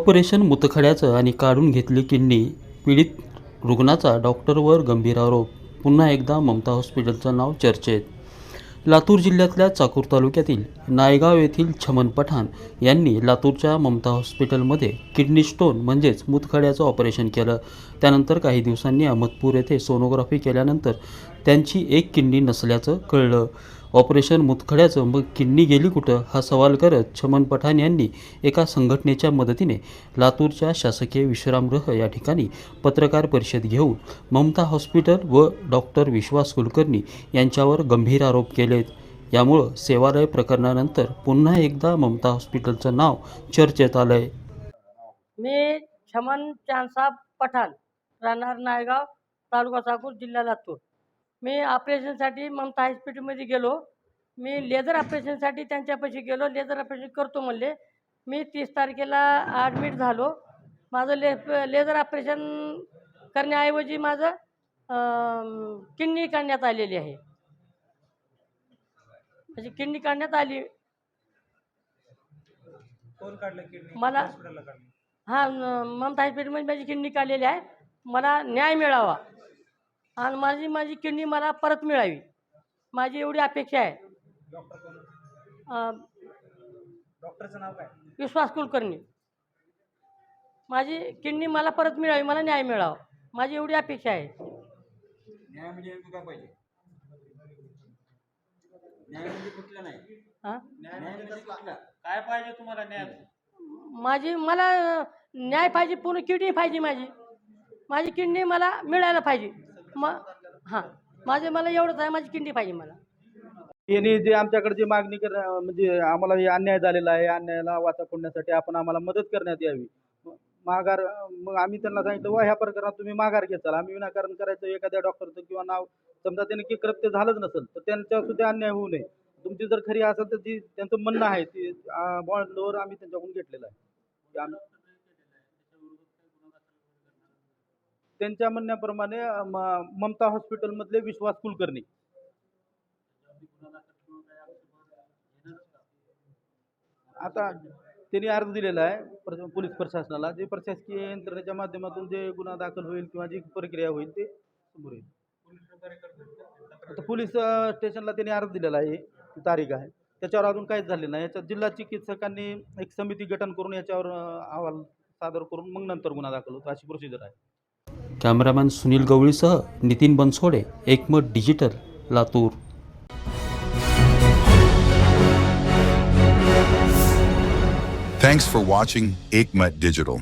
Operation मुतखड्याचं आणि काढून घेतली किडनी पीडित रुग्णाचा डॉक्टरवर गंभीर आरोप. पुन्हा एकदा ममता हॉस्पिटलचं नाव चर्चेत. लातूर जिल्ह्यातल्या चाकूर तालुक्यातील नायगाव येथील छमन पठाण यांनी लातूरच्या ममता हॉस्पिटलमध्ये किडनी स्टोन म्हणजेच मुतखड्याचं ऑपरेशन केलं. त्यानंतर काही दिवसांनी अहमदपूर येथे सोनोग्राफी केल्यानंतर त्यांची एक किडनी नसल्याचं कळलं. ऑपरेशन मुतखड्याचं मग किडनी गेली कुठं? हा सवाल करत छमन पठाण यांनी एका संघटनेच्या मदतीने लातूरच्या शासकीय विश्रामगृह या ठिकाणी पत्रकार परिषद घेऊन ममता हॉस्पिटल व डॉक्टर विश्वास कुलकर्णी यांच्यावर गंभीर आरोप केलेत. यामुळं सेवालय प्रकरणानंतर पुन्हा एकदा ममता हॉस्पिटलचं नाव चर्चेत आलंय. मी छमन चांदसाब पठाण राहणार नायगाव तालुका साकूर जिल्हा लातूर. मी ऑपरेशनसाठी ममता हॉस्पिटलमध्ये गेलो. मी लेझर ऑपरेशनसाठी त्यांच्यापाशी गेलो. लेझर ऑपरेशन करतो म्हणले. मी तीस तारखेला ॲडमिट झालो. माझं ले लेझर ऑपरेशन करण्याऐवजी माझं किडनी काढण्यात आलेली आहे. म्हणजे किडनी काढण्यात आली. मला- हा ममता हॉस्पिटलमध्ये माझी किडनी काढलेली आहे. मला न्याय मिळावा. आणि माझी माझी किडनी मला परत मिळावी. माझी एवढी अपेक्षा आहे. अं, डॉक्टरचं नाव काय? विश्वास कुलकर्णी. माझी किडनी मला परत मिळावी मला न्याय मिळावा. माझी एवढी अपेक्षा आहे. न्याय म्हणजे नेमकं काय पाहिजे? न्याय म्हणजे कुठला नाही? हां न्याय म्हणजे कुठला? काय पाहिजे तुम्हाला न्याय? माझी मला न्याय पाहिजे पूर्ण किडनी पाहिजे माझी. माझी किडनी मला मिळायला पाहिजे. मग हां. माझे मला एवढंच आहे माझी किंडी पाहिजे मला. यांनी जे आमच्याकडे जी मागणी कर म्हणजे आम्हाला हे अन्याय झालेला आहे अन्यायाला वाचा फोडण्यासाठी आपण आम्हाला मदत करण्यात यावी. माघार मग आम्ही त्यांना सांगितलं वा ह्या प्रकरणात तुम्ही माघार घेचाल आम्ही विनाकारण करायचं एखाद्या डॉक्टरचं किंवा नाव समजा त्यांनी की कृत्य झालंच नसेल तर त्यांच्या सुद्धा अन्याय होऊ नये. तुमची जर खरी असेल तर ती त्यांचं म्हणणं आहे ती बॉन्डवर आम्ही त्यांच्याकडून घेतलेलं आहे की आम्ही त्यांच्या म्हणण्याप्रमाणे म- ममता हॉस्पिटलमधले विश्वास कुलकर्णी. आता त्यांनी अर्ज दिलेला आहे प्र- पोलीस प्रशासनाला जे प्रशासकीय यंत्रणेच्या माध्यमातून जे गुन्हा दाखल होईल किंवा जी प्रक्रिया होईल ते समोर येईल. आता पोलीस स्टेशनला त्यांनी अर्ज दिलेला आहे ती तारीख आहे. त्याच्यावर अजून काहीच झालेलं नाही. याच्यात जिल्हा चिकित्सकांनी एक समिती गठन करून याच्यावर अहवाल सादर करून मग नंतर गुन्हा दाखल होतो अशी प्रोसिजर आहे. Cameraman Sunil गवळीसह Nitin Bansode Ekmat digital Latur Thanks for watching Aikmat Digital.